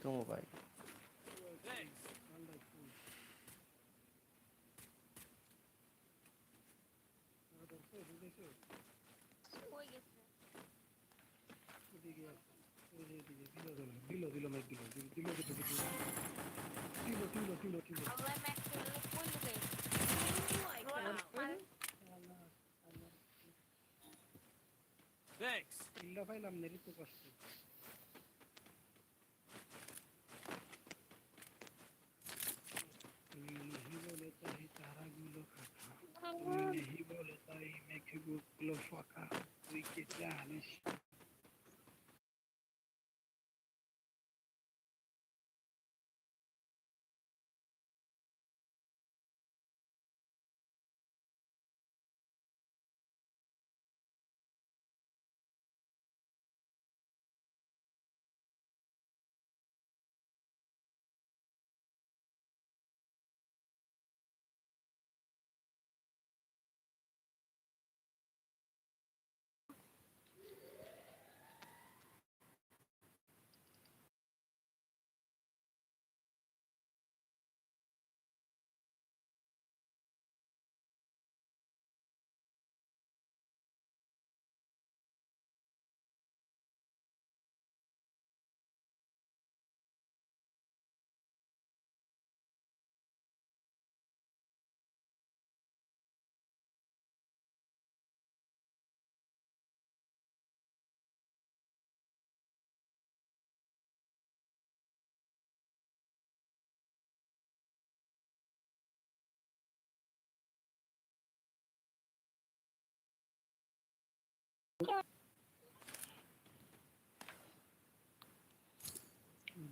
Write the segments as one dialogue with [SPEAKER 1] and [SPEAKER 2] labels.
[SPEAKER 1] ব্যতিক্রমও পাই
[SPEAKER 2] Thanks.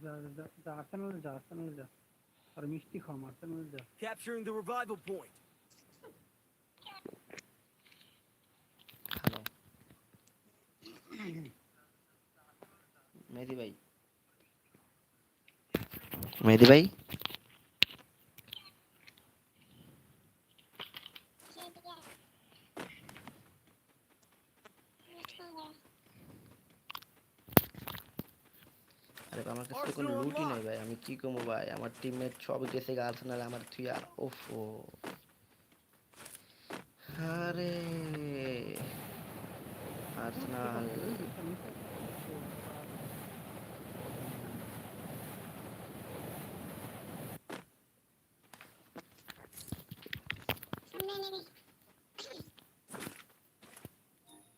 [SPEAKER 3] যা যা যা আর্সেনাল যা আর্সেনাল যা আর মিষ্টি খাম আর্সেনাল যা
[SPEAKER 2] Capturing the revival point.
[SPEAKER 4] Hello Mehedi ভাই মেহেদি ভাই আরে ভাই, আমার কাছে তো কোনো লুটই নাই ভাই আমি কি কমো ভাই? আমার টিমমেট সব গেছে আর্সেনাল আমার আর ওফো আরে আর্সেনাল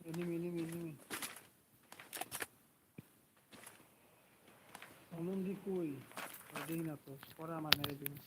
[SPEAKER 3] এনিমি এনিমি এনিমি অনন্দি কই দেখি না তো পরে আমার মেরে দিবি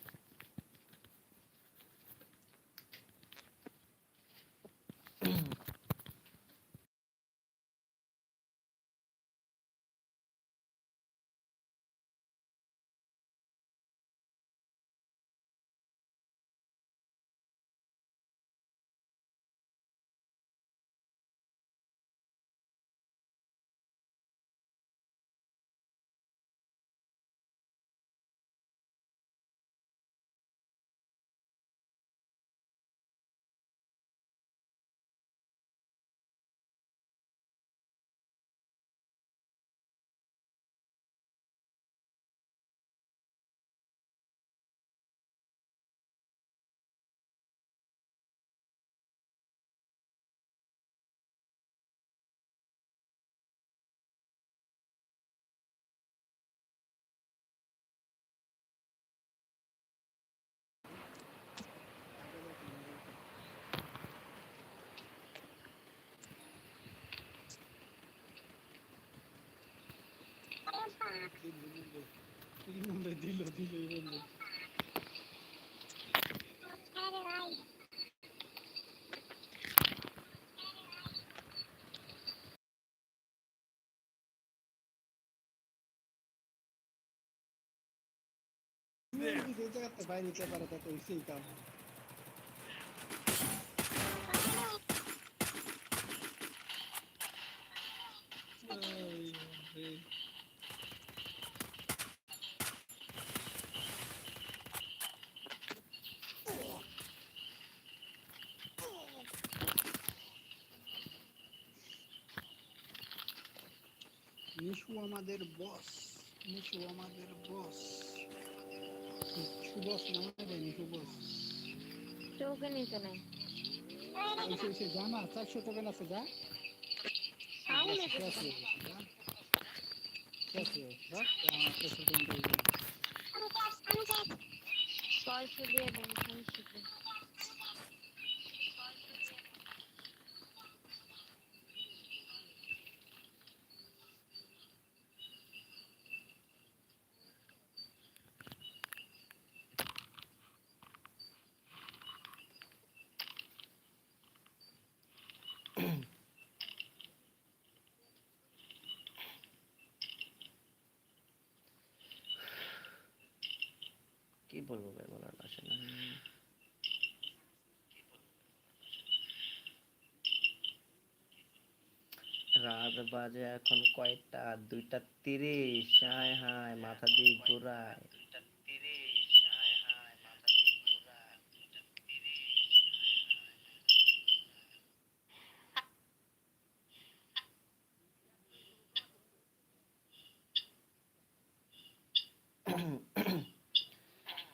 [SPEAKER 3] দিল দিল Vai, Nicola, para a tua Mishua Mader Boss. Mishua Mader Boss. Mishu Boss não é bem, Mishu Boss. Estou organizando,
[SPEAKER 1] né? Isso, isso,
[SPEAKER 3] já, mas sabe que eu estou vendo
[SPEAKER 1] essa
[SPEAKER 3] já? Ah, o meu. Esquece, já? Esquece, já? Ah, não quero, não quero.
[SPEAKER 1] Só isso mesmo, não. কি
[SPEAKER 4] বলব ভাই, বলার আসে না। রাত বাজে এখন কয়টা? দুইটা তিরিশ। হায় হায়, মাথা দিয়ে ঘুরায়।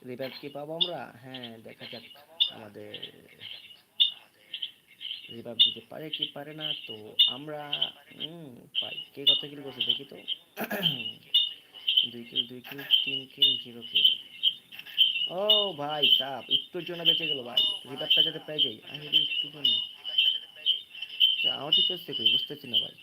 [SPEAKER 4] রিভাইভ কি পাবো আমরা? হ্যাঁ দেখা যাক আমাদের রিভাইভ দিতে পারে কি পারে না, তো আমরা পাই। কে কত কিল করছে দেখি তো। দুই কিল দুই কিল তিন কিল জিরো কিল ও ভাই, সাপ, একটুর জন্য বেঁচে গেল ভাই। রিভাইভটা যাতে পেয়ে যাই। আমি একটুর জন্য। আমার ঠিক পেয়েছে কই বুঝতেছি না ভাই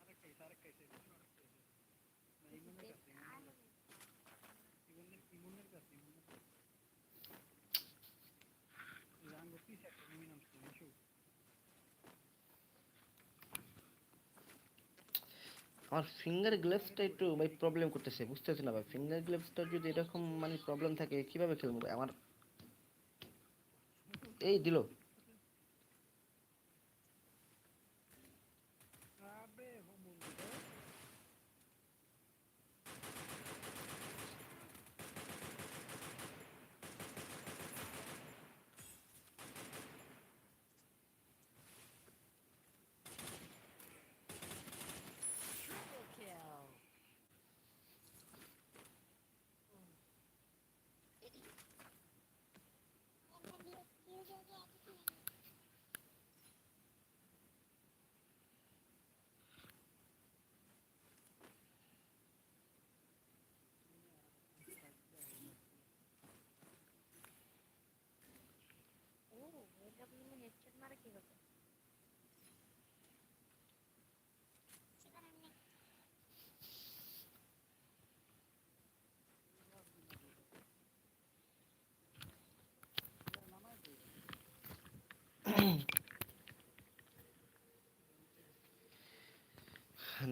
[SPEAKER 3] আরেকটা আরেকটা আরেকটা না ইমনের কাছে ইমনের ইমনের কাছে ইমনের কাছে রাঙ্গ পিস একটা নিয়ে নামছে মিশু
[SPEAKER 4] আমার ফিঙ্গার গ্লাভসটা একটু ভাই প্রবলেম করতেছে বুঝতেছি না ভাই? ফিঙ্গার গ্লাভসটা যদি এরকম মানে প্রবলেম থাকে, কীভাবে খেলব আমার এই দিল।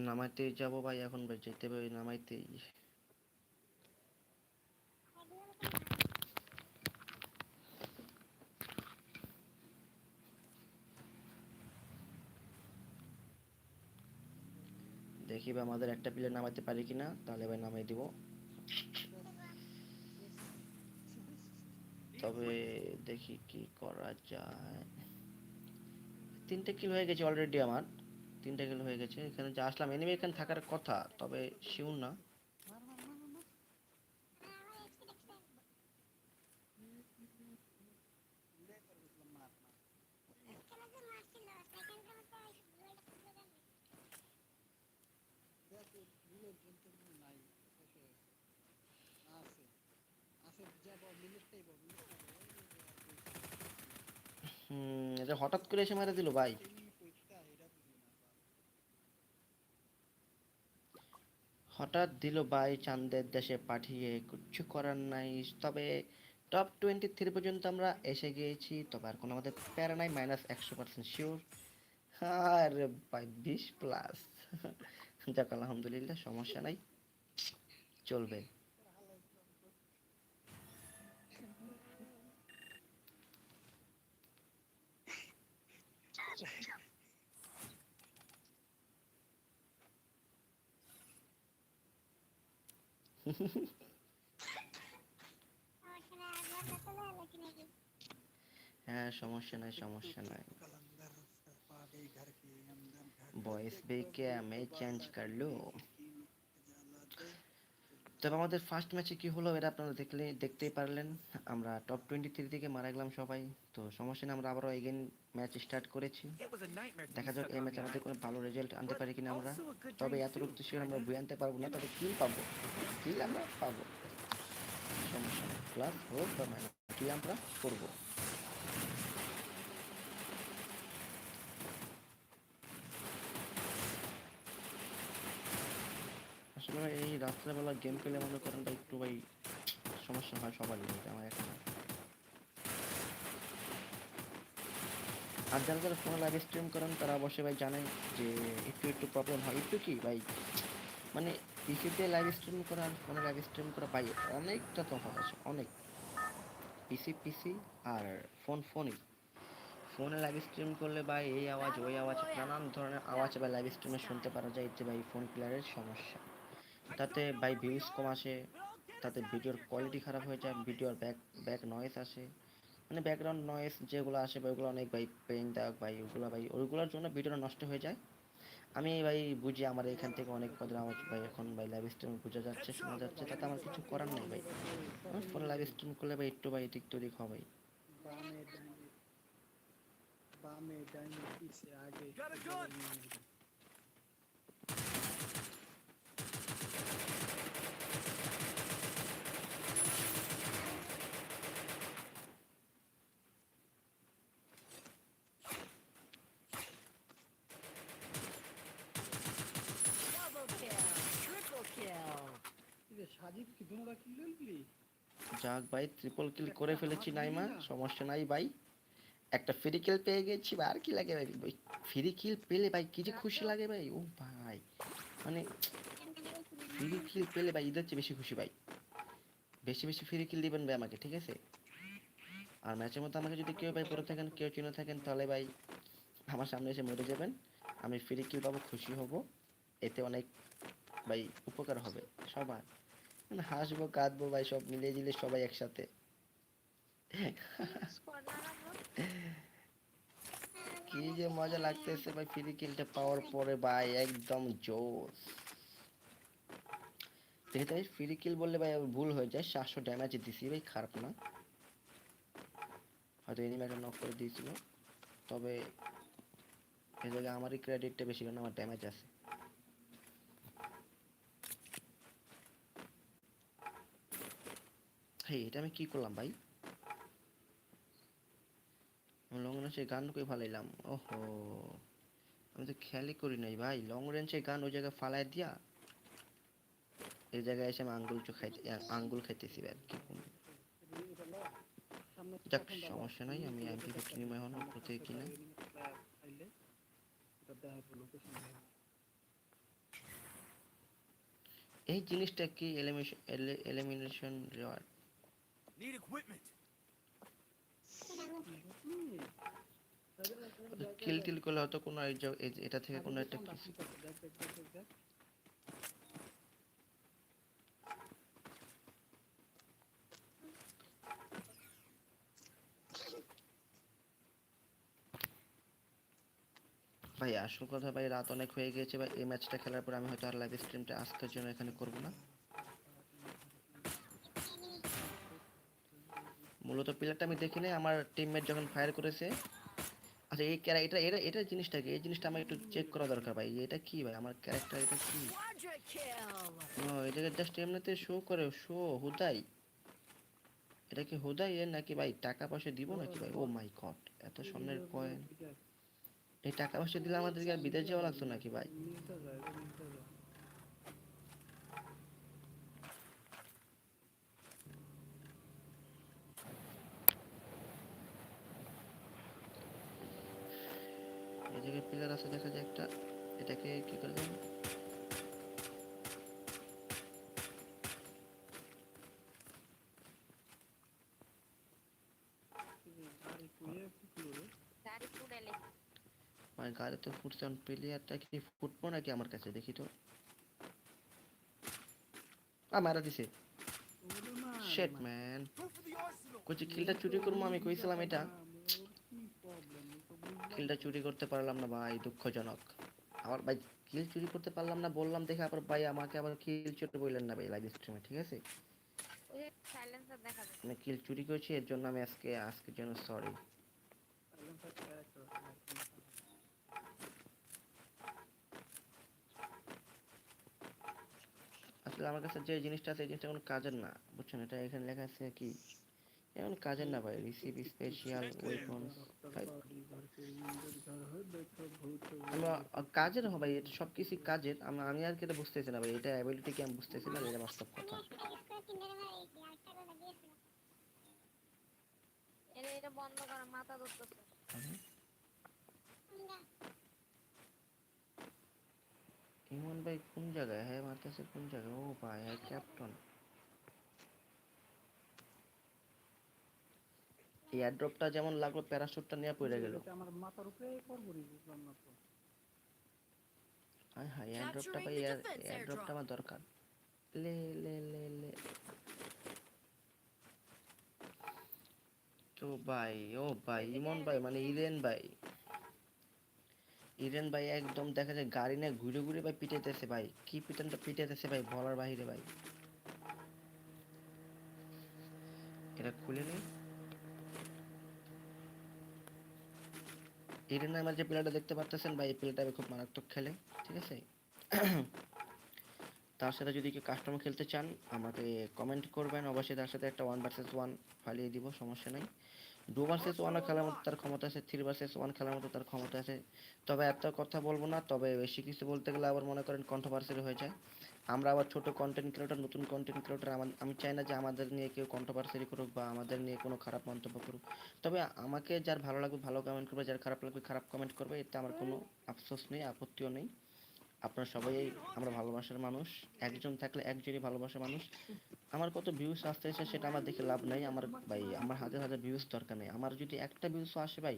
[SPEAKER 4] নামাইতে যাব ভাই, এখন ভাই যেতে ওই নামাইতেই। দেখি ভাই আমাদের একটা প্লেয়ার নামাইতে পারি কিনা, তাহলে ভাই নামাই দিব। তবে দেখি কি করা যায়। তিনটে কিল হয়ে গেছে অলরেডি আমার। তিনটে কিল হয়ে গেছে। এখানে যে আসলাম এনিমি এখানে থাকার কথা, তবে শিওর না। হুম হঠাৎ করে এসে মারা দিল, ভাই
[SPEAKER 3] এনিমি কইতা এটা বুঝি না
[SPEAKER 4] হঠাৎ দিল ভাই চান্দের দেশে পাঠিয়ে, কিচ্ছু করার নাই। তবে টপ টোয়েন্টি থ্রি পর্যন্ত আমরা এসে গিয়েছি, তবে আর কোনো আমাদের প্যারা নাই মাইনাস একশো পার্সেন্ট শিওর আর বিশ প্লাস যাক, আলহামদুলিল্লাহ, সমস্যা নাই। চলবে
[SPEAKER 1] এখানে আগুন চলে নাকি নাকি
[SPEAKER 4] হ্যাঁ সমস্যা নাই সমস্যা নাই। বয়েস আমি
[SPEAKER 3] চেঞ্জ করল।
[SPEAKER 4] তবে আমাদের ফার্স্ট ম্যাচে কি হলো এটা আপনারা দেখলে পারলেন। আমরা টপ টোয়েন্টি থ্রি থেকে মারা গেলাম সবাই। তো সমস্যা না আমরা আবারও এগেন ম্যাচ স্টার্ট করেছি। দেখা যাক এই ম্যাচ আমাদের কোনো ভালো রেজাল্ট আনতে পারি কিনা আমরা। তবে এত রূপ আমরা বই আনতে পারব না, তবে কি পাবো? কিল আমরা পাবো। সমস্যা হোক বা মাইনাস আমরা করব। আসলে এই রাত্রেবেলা গেম খেলে মনে করেন একটু ভাই সমস্যা হয় সবারই আমার একটা আর যারা যারা ফোনে লাইভ স্ট্রিম করেন, তারা অবশ্যই ভাই জানেন যে একটু একটু প্রবলেম হয়। একটু কি ভাই মানে পিসিতে লাইভ স্ট্রিম করা আর ফোনে লাইভ স্ট্রিম করা ভাই, অনেকটা তফাৎ আছে অনেক। পিসি পিসি আর ফোন ফোনই ফোনে লাইভ স্ট্রিম করলে ভাই, এই আওয়াজ, ওই আওয়াজ, নানান ধরনের আওয়াজ বা লাইভ স্ট্রিমে শুনতে পারা যায় যে ভাই ফোন প্লেয়ারের সমস্যা। তাতে ভাই ভিউজ কম আসে, তাতে ভিডিওর কোয়ালিটি খারাপ হয়ে যায় ভিডিওর ব্যাক ব্যাক নয়েজ আসে। মানে ব্যাকগ্রাউন্ড নয়েজ যেগুলো আসে ভাই, ওগুলো অনেক ভাই পেইনদায়ক ভাই, ওগুলো ভাই ওইগুলোর জন্য ভিডিওটা নষ্ট হয়ে যায়। আমি ভাই বুঝি আমার এখান থেকে অনেক কদর আওয়াজ ভাই এখন ভাই লাইভ স্ট্রিম বোঝা যাচ্ছে শোনা যাচ্ছে তাতে আমার কিছু করার নেই ভাই। আমার ফোনে লাইভ স্ট্রিম করলে ভাই একটু ভাই এদিক
[SPEAKER 3] তো দেখো ভাই। বামে ডাইনে পিছে আগে।
[SPEAKER 4] যাক ভাই ট্রিপল কিল করে ফেলেছি নাইমা সমস্যা নাই ভাই। একটা ফ্রি কিল পেয়ে গেছি ভাই আর কি লাগে ভাই? ভাই ফ্রি কিল পেলে ভাই কি যে খুশি লাগে ভাই? ও ভাই মানে ফ্রি কিল পেলে ভাই ঈদের চেয়ে বেশি খুশি ভাই। বেশি বেশি ফ্রি কিল দিবেন ভাই আমাকে ঠিক আছে? আর ম্যাচের মধ্যে আমাকে যদি কেউ ভাই পড়ে থাকেন কেউ চিনে থাকেন তাহলে ভাই আমার সামনে এসে মরে যাবেন। আমি ফ্রি কিল পাবো খুশি হব। এতে অনেক ভাই উপকার হবে সবার। মানে হাসবো, কাঁদবো, ভাই, সব মিলিয়ে জিলে সবাই একসাথে। কি যে মজা লাগতেছে ভাই ফ্রি কিলটা পাওয়ার পরে ভাই, একদম জোস দেখে ভাই ফ্রি কিল বললে ভাই ভুল হয়ে যায়, সাতশো ড্যামেজ দিছি ভাই, খারাপ না। হয়তো এনিমেটা নক করে দিয়েছিল। তবে জায়গায় আমারই ক্রেডিটটা বেশি, কারণ আমার ড্যামেজ আছে। হেই, এটা আমি কি করলাম ভাই? লং রেঞ্জে গান কই ফালাইলাম? ওহো, আমি তো খেয়ালই করি নাই ভাই। লং রেঞ্জে গান ওই জায়গায় ফালাই দিয়া এই জায়গায় এসে আমি আঙ্গুল খাইতে আঙ্গুল খাইতেছি ভাই, কি। যাক, সমস্যা নাই, আমি এমপি কিনে
[SPEAKER 3] দেখা হলো লোকেশন
[SPEAKER 4] এই জিনিসটা কি elimination elimination reward?
[SPEAKER 2] Need equipment.
[SPEAKER 4] Kill till করলে হয়তো কোনো এটা থেকে কোনো একটা কিছু। ভাই, আসল কথা ভাই, রাত অনেক হয়ে গিয়েছে ভাই। এই ম্যাচটা খেলার পর আমি হয়তো আর লাইভ স্ট্রিমটা আজকের জন্য এখানে করব না। মূলত প্লেয়ারটা আমি দেখি নাই, আমার টিমমেট যখন ফায়ার করেছে। আচ্ছা এই ক্যারা এটা এটা এটা জিনিসটা কি? এই জিনিসটা আমার একটু চেক করা দরকার ভাই, এটা কি ভাই? আমার ক্যারেক্টার এটা কি? ও, এটাকে জাস্ট এমনিতে শো করে শো হুদাই। এটা কি হুদাই এর নাকি ভাই, টাকা পয়সা দিব নাকি ভাই? ও মাই গড এত স্বর্ণের কয়েন এই টাকা পয়সা দিলে আমাদেরকে আর বিদেশ যাওয়া লাগতো নাকি ভাই? জায়গায় প্লেয়ার আছে, দেখা যায় একটা, এটাকে কি করে দেন
[SPEAKER 1] গাড়ি পুড়ালে
[SPEAKER 4] ভাই গাড়ি তো ফুটছে প্লেয়ারটা কি ফুটবো নাকি আমার কাছে? দেখি তো। আ মারা দিছে। শেট ম্যান কইছি কিলটা চুরি করব, আমি কইছিলাম এটা
[SPEAKER 3] মোর কি problem? আমি তো বুঝলাম
[SPEAKER 4] কিলটা চুরি করতে পারলাম না ভাই দুঃখজনক। আবার ভাই কিল চুরি করতে পারলাম না বললাম দেখে আবার ভাই আমাকে আবার কিল চুরি বললেন না ভাই লাইভ স্ট্রিমে ঠিক আছে? আমি কিল চুরি করেছি এর জন্য আমি আজকে আজকের জন্য সরি। আসলে আমার কাছে যে জিনিসটা আছে এই জিনিসটা কোনো কাজের না বুঝছেন? এটা এখানে লেখা আছে কি এমন কাজের না ভাই রিসিভ স্পেশাল ওয়েপন্স
[SPEAKER 3] হয়,
[SPEAKER 4] কাজের হবে ভাই এটা সব কিছু কাজের। আমি আমি আর কি এটা বুঝতেছি না ভাই এটা অ্যাবিলিটি কি আমি বুঝতেছি না এটা বাস্তব কথা।
[SPEAKER 1] এটা এটা বন্ধ করা মাথা ধরতেছে।
[SPEAKER 4] ইমন ভাই কোন জায়গায়? হ্যাঁ মারতেছে কোন জায়গায়? ও ভাই হ্যাঁ ক্যাপ্টন এই অ্যাড্রপটা যেমন লাগল প্যারাশুটটা নিয়ে পড়ে গেল।
[SPEAKER 3] আমার মাথার উপরে বুঝলাম না
[SPEAKER 4] হায় হায় এয়ারড্রপটা
[SPEAKER 5] defense
[SPEAKER 4] এয়ারড্রপটা আমার দরকার। লে লে লে লে। তো ভাই ও ভাই ইমন ভাই মানে ইরেন ভাই। ইরেন ভাই একদম দেখা যায় গাড়ি নিয়ে ঘুরে ঘুরে ভাই পিটাইতেছে ভাই। কি পিটানটা পিটাইতেছে ভাই বলার বাহিরে ভাই। এটা খুলে নেই ইরেন আমার যে প্লেয়ারটা দেখতে পারতেছেন, ভাই, এই প্লেয়ারটা খুব মারাত্মক খেলে, ঠিক আছে? তার সাথে যদি কেউ কাস্টমার খেলতে চান, আমাকে কমেন্ট করবেন। অবশ্যই তার সাথে একটা ওয়ান ভার্সেস ওয়ান ফালিয়ে দিব, সমস্যা নাই। টু ভার্সেস ওয়ানও খেলার মতো তার ক্ষমতা আছে থ্রি ভার্সেস ওয়ান খেলার মতো তার ক্ষমতা আছে। তবে এত কথা বলব না, তবে বেশি কিছু বলতে গেলে আবার মনে করেন কন্ট্রোভার্সিয়াল হয়ে যায়। আমরা আবার ছোট কন্টেন্ট ক্রিয়েটর নতুন কন্টেন্ট ক্রিয়েটর আমি চাই না যে আমাদের নিয়ে কেউ কন্ট্রোভার্সিয়াল করুক বা আমাদের নিয়ে কোনো খারাপ মন্তব্য করুক। তবে আমাকে যার ভালো লাগবে ভালো কমেন্ট করবে, যার খারাপ লাগবে খারাপ কমেন্ট করবে, এতে আমার কোনো আফসোস নেই, আপত্তিও নেই। আপনারা সবাই আমরা ভালোবাসার মানুষ, একজন থাকলে একজনই ভালোবাসার মানুষ। আমার কত ভিউজ আসতেছে সেটা আমার দেখে লাভ নাই, আমার ভাই, আমার হাজার হাজার ভিউস দরকার নেই। আমার যদি একটা ভিউজ আসে ভাই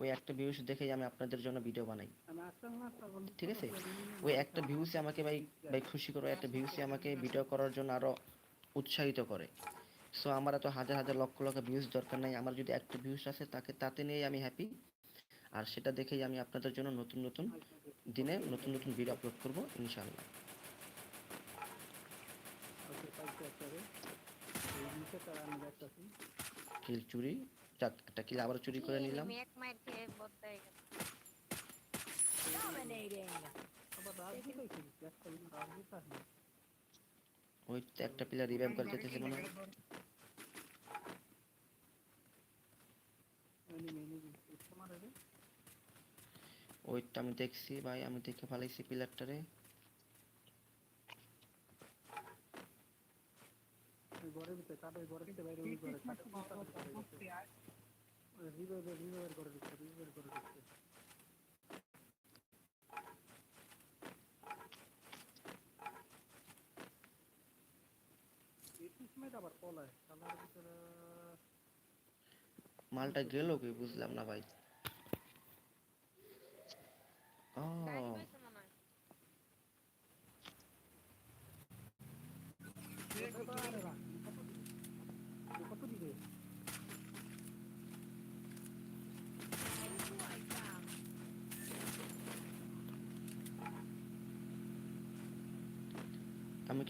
[SPEAKER 4] ওই একটা ভিউজ দেখেই আমি আপনাদের জন্য ভিডিও বানাই। ঠিক আছে? ওই একটা ভিউসে আমাকে ভাই ভাই খুশি করে একটা ভিউসে আমাকে ভিডিও করার জন্য আরও উৎসাহিত করে। সো আমার এত হাজার হাজার লক্ষ লক্ষ ভিউজ দরকার নাই। আমার যদি একটা ভিউজ আসে তাকে তাতে নিয়েই আমি হ্যাপি আর সেটা দেখেই আমি আপনাদের জন্য নতুন নতুন দিনে নতুন নতুন ভিডিও আপলোড করব ইনশাআল্লাহ। কিল চুরি যাক একটা কিল আবার চুরি করে নিলাম। ওই তো একটা প্লেয়ার রিভাইভ করে যেতেছে মনে হয়। ওইটা আমি দেখছি ভাই আমি দেখে ফেলাইছি প্লেয়ারটারে
[SPEAKER 3] ওই ঘরের ভিতরে কাদের ঘরের ভিতরে বাইরে ঘরে কাদের রিভাইভার রিভাইভার করে দিচ্ছে রিভাইভার করে দিচ্ছে
[SPEAKER 4] মালটা গেল কি বুঝলাম না ভাই ও
[SPEAKER 1] গাড়ি পাইছে মনে হয়
[SPEAKER 3] কত দিবে
[SPEAKER 4] আমি কি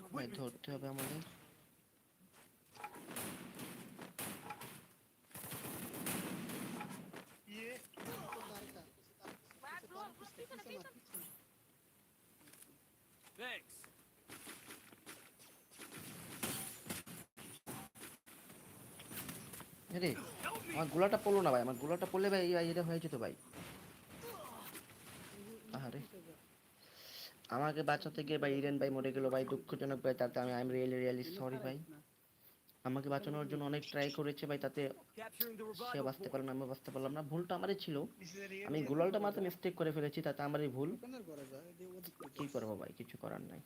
[SPEAKER 4] ভাই ধরতে হবে আমাদের।
[SPEAKER 2] Thanks.
[SPEAKER 4] রে আমার গোলাটা পড়ল না ভাই আমার গোলাটা পড়লে ভাই এটা হয়ে যেত ভাই আরে আমাকে বাঁচাতে গিয়ে ভাই ইরেন ভাই মরে গেল, ভাই দুঃখজনক ভাই, তাতে আমি I am really really sorry ভাই আমাকে বাঁচানোর জন্য অনেক ট্রাই করেছে ভাই, তাতে সে বাঁচতে পারল না, আমি বাঁচতে পারলাম না ভুলটা আমারই ছিল আমি গোলালটা মাত্র মিস্টেক করে ফেলেছি, তাতে আমারই ভুল। কি করব ভাই, কিছু করার নাই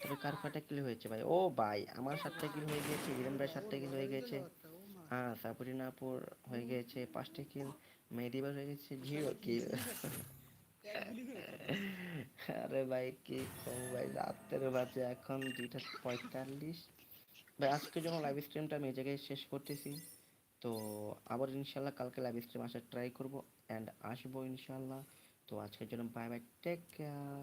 [SPEAKER 4] তবে কার কয়টা কিল হয়েছে ভাই ও ভাই, আমার সাতটা কিল হয়ে গিয়েছে, ইরেন ভাই সাতটা কিল হয়ে গিয়েছে। হ্যাঁ সাপুরিনাপুর হয়ে গিয়েছে, পাঁচটা কিল মেডিবার হয়ে গেছে জিরো কিল। আরে ভাই, কি কম ভাই? রাতের বাজে এখন দুইটা পঁয়তাল্লিশ। ভাই আজকের যখন লাইভ স্ট্রিমটা আমি এই জায়গায় শেষ করতেছি, তো আবার ইনশাল্লাহ কালকে লাইভ স্ট্রিম আসার ট্রাই করব অ্যান্ড আসব ইনশাল্লাহ। তো আজকের জন্য বাই বাই টেক কেয়ার